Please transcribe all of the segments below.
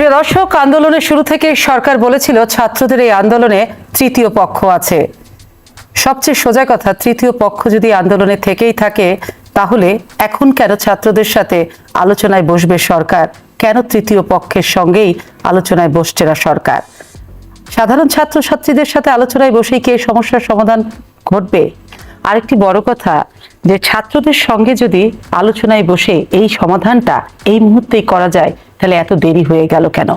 প্রিয় দর্শক, আন্দোলনের শুরু থেকে সরকার বলেছিল ছাত্রদের এই আন্দোলনে তৃতীয় পক্ষ আছে। সবচেয়ে সোজা কথা, তৃতীয় পক্ষ যদি আন্দোলনে থেকেই থাকে, তাহলে এখন কেন ছাত্রদের সাথে আলোচনায় বসবে সরকার? কেন তৃতীয় পক্ষের সঙ্গেই আলোচনায় বসছে না সরকার? সাধারণ ছাত্রছাত্রীদের সাথে আলোচনায় বসেই কি সমস্যার সমাধান ঘটবে? আরেকটি বড় কথা যে ছাত্রদের সঙ্গে যদি আলোচনায় বসে এই সমাধানটা এই মুহূর্তেই করা যায়, তাহলে এত দেরি হয়ে গেল কেন?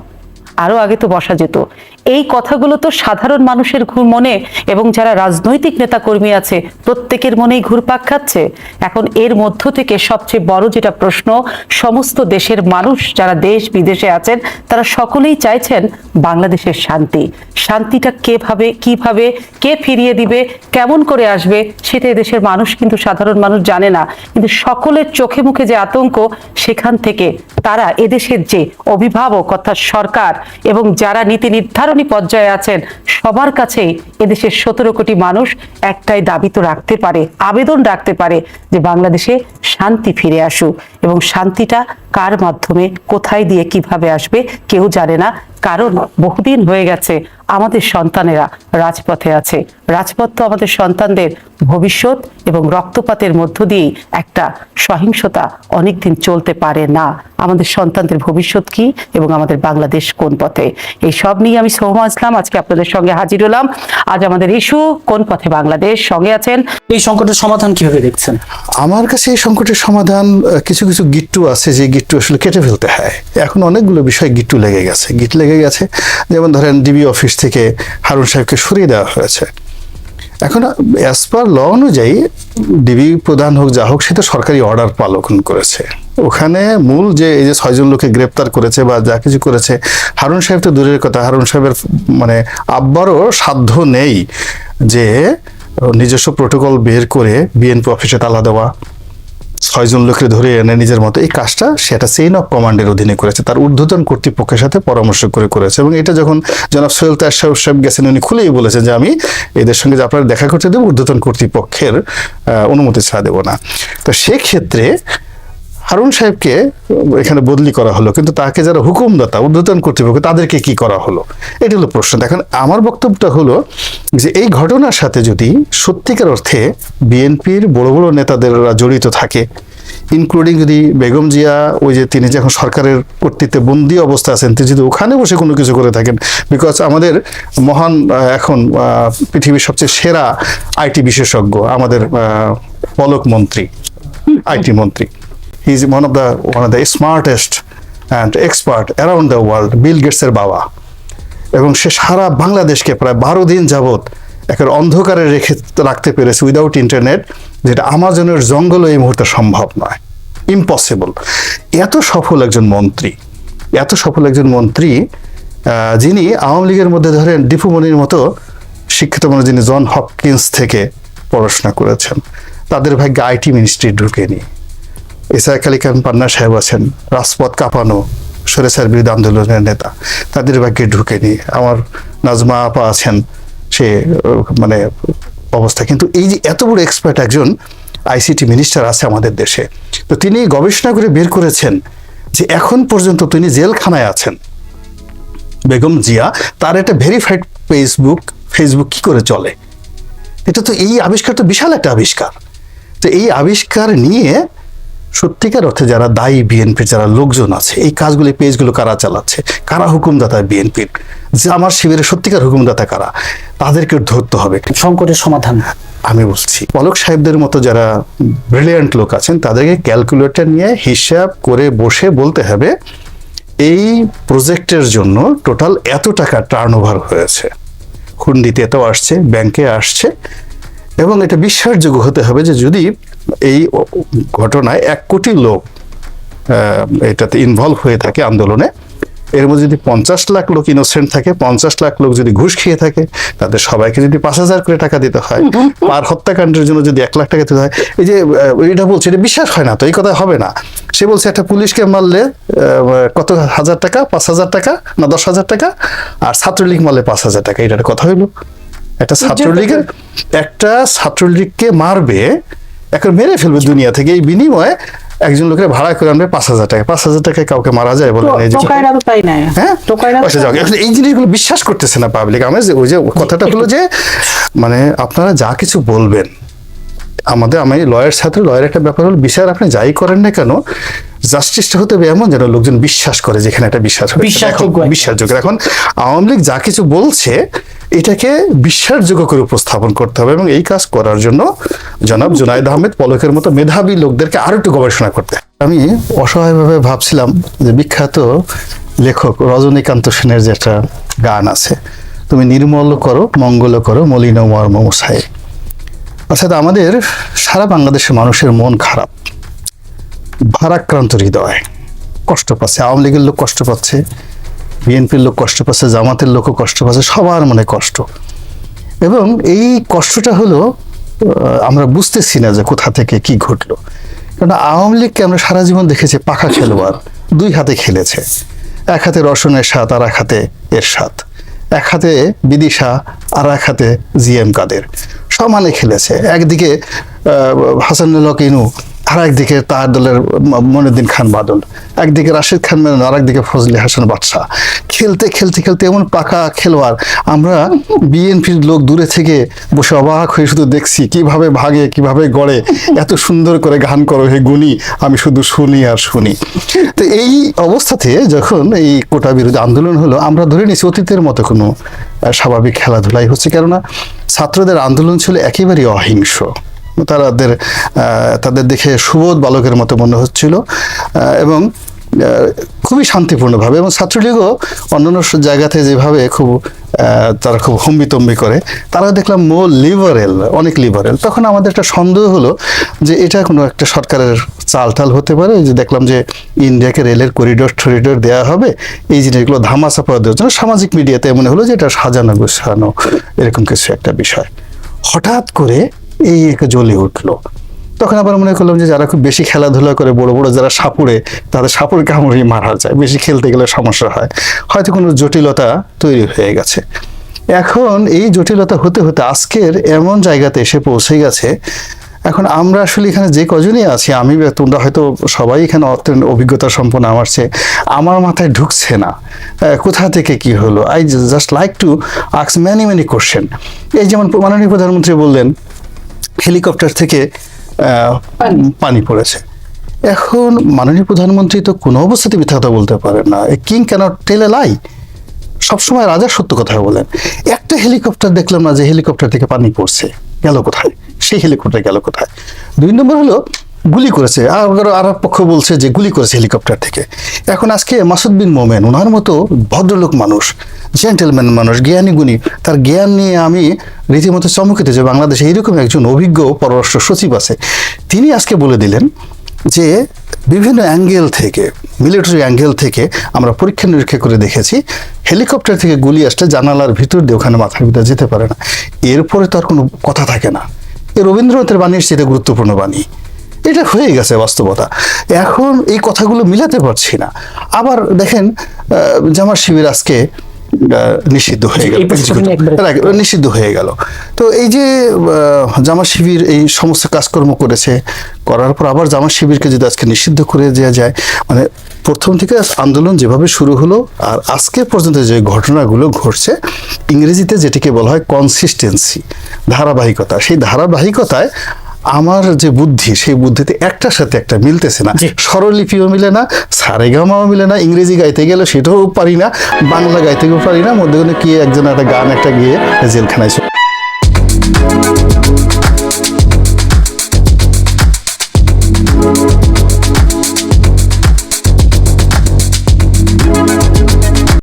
আরও আগে তো বসা যেত। এই কথাগুলো তো সাধারণ মানুষের ঘুর মনে এবং যারা রাজনৈতিক নেতা কর্মী আছে, প্রত্যেকের মনেই ঘুরপাক খাচ্ছে। এখন এর মধ্য থেকে সবচেয়ে বড় যেটা প্রশ্ন, সমস্ত দেশের মানুষ যারা দেশ বিদেশে আছেন, তারা সকলেই চাইছেন বাংলাদেশের শান্তি। শান্তিটা কেভাবে কীভাবে, কে ফিরিয়ে দিবে, কেমন করে আসবে, সেটা দেশের মানুষ কিন্তু সাধারণ মানুষ জানে না। কিন্তু সকলের চোখে মুখে যে আতঙ্ক, সেখান থেকে তারা এদেশের যে অভিভাবক অর্থাৎ সরকার এবং যারা নীতি নির্ধারণী পর্যায়ে আছেন। সবার কাছে এদেশের সতেরো কোটি মানুষ একটাই দাবি তো রাখতে পারে, আবেদন রাখতে পারে যে বাংলাদেশে শান্তি ফিরে আসুক। এবং শান্তিটা কার মাধ্যমে, কোথায় দিয়ে কীভাবে আসবে, কেউ জানে না। কারণ বহুদিন হয়ে গেছে আমাদের সন্তানেরা রাজপথে আছে। রাজপথ তো আমাদের সন্তানদের ভবিষ্যৎ এবং রক্তপাতের মধ্য দিয়েই একটা সহিংসতা অনেকদিন চলতে পারে না। আমাদের সন্তানদের ভবিষ্যৎ কি এবং আমাদের বাংলাদেশ কোন পথে? এই সব নিয়ে আমি সৌমা ইসলাম আজকে আপনাদের সঙ্গে হাজির হলাম। আজ আমাদের ইস্যু, কোন পথে বাংলাদেশ সঙ্গে আছেন? এই সংকটের সমাধান কীভাবে দেখছেন? আমার কাছে এই সংকটের সমাধান কিছু কিছু গিট্টু আছে যে গিট্টু আসলে কেটে ফেলতে হয়। এখন অনেকগুলো বিষয় গিট্টু লেগে গেছে। গিট লেগে গেছে। যেমন ধরেন ডিবি অফিস থেকে হারুন সাহেবকে সরিয়ে দেওয়া হয়েছে। এখন অ্যাজ পার ল অনুযায়ী ডিবি প্রধান হোক, যা হোক সেটা সরকারি অর্ডার পালন করেছে। ওখানে মূল যে, এই যে ছয়জন লোককে গ্রেপ্তার করেছে বা যা কিছু করেছে, হারুন সাহেব তো দূরের কথা। হারুন সাহেবের মানে আব্বারও সাধ্য নেই যে, নিজস্ব প্রোটোকল বের করে বিএনপি অফিসে তালা দেওয়া। ছয়জন লোককে ধরে এনে নিজের মতো এই কাজটা সেটা চেইন অফ কমান্ডের অধীনে করেছে, তার ঊর্ধ্বতন কর্তৃপক্ষের সাথে পরামর্শ করে করেছে। এবং এটা যখন জনাব সোহেল তার সাহেব সাহেব গেছেন, উনি খুলেই বলেছেন যে আমি এদের সঙ্গে যে আপনারা দেখা করতে দেবো, ঊর্ধ্বতন কর্তৃপক্ষের অনুমতি ছাড়া দেবো না। তো সেক্ষেত্রে হারুন সাহেবকে এখানে বদলি করা হলো, কিন্তু তাকে যারা হুকুমদাতা ঊর্ধ্বতন কর্তৃপক্ষ, তাদেরকে কি করা হলো? এটা হলো প্রশ্ন। এখন আমার বক্তব্যটা হলো যে এই ঘটনার সাথে যদি সত্যিকার অর্থে বিএনপির বড় বড় নেতাদেররা জড়িত থাকে ইনক্লুডিং যদি বেগম জিয়া, ওই যে তিনি যখন সরকারের কর্তৃত্বে বন্দি অবস্থা আছেন, তিনি যদি ওখানে বসে কোনো কিছু করে থাকেন বিকজ আমাদের মহান এখন পৃথিবীর সবচেয়ে সেরা আইটি বিশেষজ্ঞ, আমাদের পলক মন্ত্রী, আইটি মন্ত্রী। He is one of the one of the smartest and expert around the world Bill গেটসের বাবা। এবং সে সারা বাংলাদেশকে প্রায় বারো দিন যাবৎ একের অন্ধকারে রেখে রাখতে পেরেছে উইদাউট ইন্টারনেট যেটা আমাজনের জঙ্গলও এই মুহূর্তে সম্ভব নয়। ইম্পসিবল এত সফল একজন মন্ত্রী, এত সফল একজন মন্ত্রী যিনি আওয়ামী লীগের মধ্যে ধরেন দীপুমণির মতো শিক্ষিত মানুষ যিনি জন হপকিন্স থেকে পড়াশোনা করেছেন, তাদের ভাগ্যে আইটি মিনিস্ট্রি ঢুকেনি ইসাক আলী খান পান্না সাহেব আছেন, রাজপথ কাঁপানো, সরেসার বিরুদ্ধে আন্দোলনের নেতা। তাদের ভাগ্যে ঢুকেনি। আমার নাজমা আপা আছেন, সে মানে অবস্থা। কিন্তু এই যে এত বড় এক্সপার্ট একজন আইসিটি মিনিস্টার আছে আমাদের দেশে, তো তিনি গবেষণা করে বের করেছেন যে এখন পর্যন্ত তিনি জেলখানায় আছেন। বেগম জিয়া, তার একটা ভেরিফাইড ফেসবুক ফেসবুক কি করে চলে? এটা তো এই আবিষ্কার তো বিশাল একটা আবিষ্কার। তো এই আবিষ্কার নিয়ে সত্যিকার অর্থে যারা দায়ী বিএনপির যারা লোকজন আছে এই কাজগুলি পেজগুলো কারা চালাচ্ছে? কারা হুকুমদাতা বিএনপির যে আমার শিবিরের সত্যিকার হুকুমদাতা কারা? তাদেরকে ধরতে হবে। সংকটের সমাধান। আমি বলছি পলক সাহেবদের মতো যারা ব্রিলিয়ান্ট লোক আছেন তাদেরকে ক্যালকুলেটর নিয়ে হিসাব করে বসে বলতে হবে এই প্রজেক্টের জন্য টোটাল এত টাকা টার্ন ওভার হয়েছে। হুন্ডিতে এত আসছে ব্যাংকে আসছে এবং এটা বিশ্বাসযোগ্য হতে হবে যে যদি এই ঘটনায় এক কোটি লোক এটাতে ইনভলভ হয়ে থাকে আন্দোলনে। এর মধ্যে যদি পঞ্চাশ লাখ লোক ইনোসেন্ট থাকে পঞ্চাশ লাখ লোক যদি ঘুষ খেয়ে থাকে তাদের সবাইকে যদি পাঁচ হাজার করে টাকা দিতে হয় পার হত্যাকাণ্ডের জন্য যদি এক লাখ টাকা দিতে হয় এই যে এটা বলছে এটা বিশ্বাস হয় না তো এই কথা হবে না। সে বলছে একটা পুলিশকে মারলে কত হাজার টাকা? পাঁচ হাজার টাকা না দশ হাজার টাকা? আর ছাত্রলীগ মারলে পাঁচ হাজার টাকা এটার কথা হইল। একটা ছাত্রলীগের একটা ছাত্রলীগকে মারবে এখন মেরে ফেলবে দুনিয়া থেকে। এই বিনিময়ে একজন লোকের ভাড়া করে আনবে পাঁচ হাজার টাকা। পাঁচ হাজার টাকায় কাউকে মারা যায় বলে হ্যাঁ? আচ্ছা, এই জিনিসগুলো বিশ্বাস করতেছে না পাবলিক আমার যে ওই যে কথাটা হলো যে মানে আপনারা যা কিছু বলবেন আমাদের আমি লয়ার সাথে লয়ার একটা ব্যাপার হলো বিচার আপনি যাই করেন না কেন জাস্টিসটা হতে হবে এমন যেন লোকজন বিশ্বাস করে যেখানে একটা বিশ্বাস। বিশ্বাসযোগ্য এখন আওয়ামী লীগ যা কিছু বলছে এটাকে বিশ্বাসযোগ্য করে উপস্থাপন করতে হবে এবং এই কাজ করার জন্য জনাব জুনাইদ আহমেদ পলকের মতো মেধাবী লোকদেরকে আরও একটু গবেষণা করতে। আমি অসহায়ভাবে ভাবছিলাম যে বিখ্যাত লেখক রজনীকান্ত সেনের যে একটা গান আছে, তুমি নির্মল করো, মঙ্গল করো, মলিন মর্ম মুসাই অর্থাৎ আমাদের সারা বাংলাদেশের মানুষের মন খারাপ, ভারাক্রান্ত হৃদয়, কষ্ট পাচ্ছে, আওয়ামী লীগের লোক কষ্ট পাচ্ছে বিএনপির লোক কষ্ট পাচ্ছে জামাতের লোকও কষ্ট পাচ্ছে সবার মনে কষ্ট। এবং এই কষ্টটা হলো আমরা বুঝতেছি না যে কোথা থেকে কি ঘটলো। কারণ আওয়ামী লীগকে আমরা সারা জীবন দেখেছি পাখা খেলোয়াড় দুই হাতে খেলেছে। এক হাতে রসনের স্বাদ আর এক হাতে এর স্বাদ এক হাতে বিদিশা আর এক হাতে জিএম কাদের। সমানে খেলেছে। একদিকে আহ, হাসানুল হক ইনু আর একদিকে তার দলের ম- মনিউদ্দিন খান বাদল, একদিকে রাশিদ খান মেনন, আর একদিকে ফজলি হাসান বাদশাহ খেলতে খেলতে খেলতে এমন পাকা খেলোয়াড়, আমরা বিএনপির লোক দূরে থেকে বসে অবাক হয়ে শুধু দেখছি কীভাবে ভাগে, কীভাবে গড়ে, এত সুন্দর করে গান করো হে গুনি আমি শুধু শুনি আর শুনি। তো এই অবস্থাতে যখন এই কোটা বিরোধী আন্দোলন হলো, আমরা ধরে নিয়েছি অতীতের মতো কোনো স্বাভাবিক খেলাধুলাই হচ্ছে। কেননা ছাত্রদের আন্দোলন ছিল একেবারেই অহিংস। তাদের তাদের দেখে সুবোধ বালকের মতো মনে হচ্ছিল এবং খুবই শান্তিপূর্ণভাবে এবং ছাত্রলীগও অন্যান্য জায়গাতে যেভাবে খুব তারা খুব হম্বিতম্বি করে, তারা দেখলাম মোর লিবারেল, অনেক লিবারেল। তখন আমাদের একটা সন্দেহ হলো যে এটা কোনো একটা সরকারের চাল টাল হতে পারে, যে দেখলাম যে ইন্ডিয়াকে রেলের করিডোর টরিডোর দেওয়া হবে, এই জিনিসগুলো ধামাচাপা দেওয়ার জন্য সামাজিক মিডিয়াতে মনে হলো যে এটা সাজানো গোছানো, এরকম কিছু একটা বিষয়। হঠাৎ করে এই একটা জ্বলে উঠল। তখন আবার মনে করলাম যে যারা খুব বেশি খেলাধুলা করে, বড় বড় যারা সাপুড়ে, তাদের সাপুড়ে কামড়িয়ে মারা যায়। বেশি খেলতে গেলে সমস্যা হয়। হয়তো কোনো জটিলতা তৈরি হয়ে গেছে। এখন এই জটিলতা হতে হতে আজকের এমন জায়গাতে এসে পৌঁছে গেছে, এখন আমরা আসলে এখানে যে কজনই আছি, আমি তোমরা হয়তো সবাই এখানে অভিজ্ঞতা সম্পন্ন আমার চেয়ে, আমার মাথায় ঢুকছে না। কোথা থেকে কি হলো? আই জাস্ট লাইক টু আক্স ম্যানি ম্যানি কোশ্চেন এই যেমন মাননীয় প্রধানমন্ত্রী বললেন হেলিকপ্টার থেকে পানি। পড়েছে। এখন মাননীয় প্রধানমন্ত্রী তো কোনো অবস্থাতে মিথ্যা কথা বলতে পারেন না। কিং কেন টেলে লাই সবসময় রাজা সত্য কথা বলেন। একটা হেলিকপ্টার দেখলাম না যে হেলিকপ্টার থেকে পানি পড়ছে। গেল কোথায়? সেই হেলিকপ্টার গেল কোথায়? দুই নম্বর হলো গুলি করেছে। আর আর পক্ষ বলছে যে গুলি করেছে হেলিকপ্টার থেকে। এখন আজকে মাসুদ বিন মোমেন ওনার মতো ভদ্রলোক মানুষ জেন্টেলম্যান মানুষ, জ্ঞানী গুণী, তার জ্ঞান নিয়ে আমি রীতিমতো চমকিত যে বাংলাদেশে এইরকম একজন অভিজ্ঞ পররাষ্ট্র সচিব আছে। তিনি আজকে বলে দিলেন যে বিভিন্ন অ্যাঙ্গেল থেকে মিলিটারি অ্যাঙ্গেল থেকে আমরা পরীক্ষা নিরীক্ষা করে দেখেছি হেলিকপ্টার থেকে গুলি আসলে জানালার ভিতর দিয়ে ওখানে মাথার ভিতরে যেতে পারে না। এরপরে তো আর কোনো কথা থাকে না। এই রবীন্দ্রনাথের বাণী এটা গুরুত্বপূর্ণ বাণী। এটা হয়ে গেছে বাস্তবতা। এখন এই কথাগুলো মিলাতে পারছি না। আবার দেখেন জামার শিবির আজকে নিষিদ্ধ হয়ে গেল। নিষিদ্ধ হয়ে গেল। তো এই যে জামা শিবির এই সমস্ত কাজকর্ম করেছে করার পর আবার জামা শিবিরকে যদি আজকে নিষিদ্ধ করে দেওয়া যায় মানে প্রথম থেকে আন্দোলন যেভাবে শুরু হলো আর আজকে পর্যন্ত যে ঘটনাগুলো ঘটছে ইংরেজিতে যেটিকে বলা হয় কনসিস্টেন্সি ধারাবাহিকতা। সেই ধারাবাহিকতায় আমার যে বুদ্ধি সেই বুদ্ধিতে একটার সাথে একটা মিলতেছে না। স্বরলিপিও মিলে না সারেগামাও মিলে না ইংরেজি গাইতে গেলে সেটাও পারি না বাংলা গাইতেও পারি না মধ্যে কি একজন একটা গান একটা গিয়ে জেলখানায়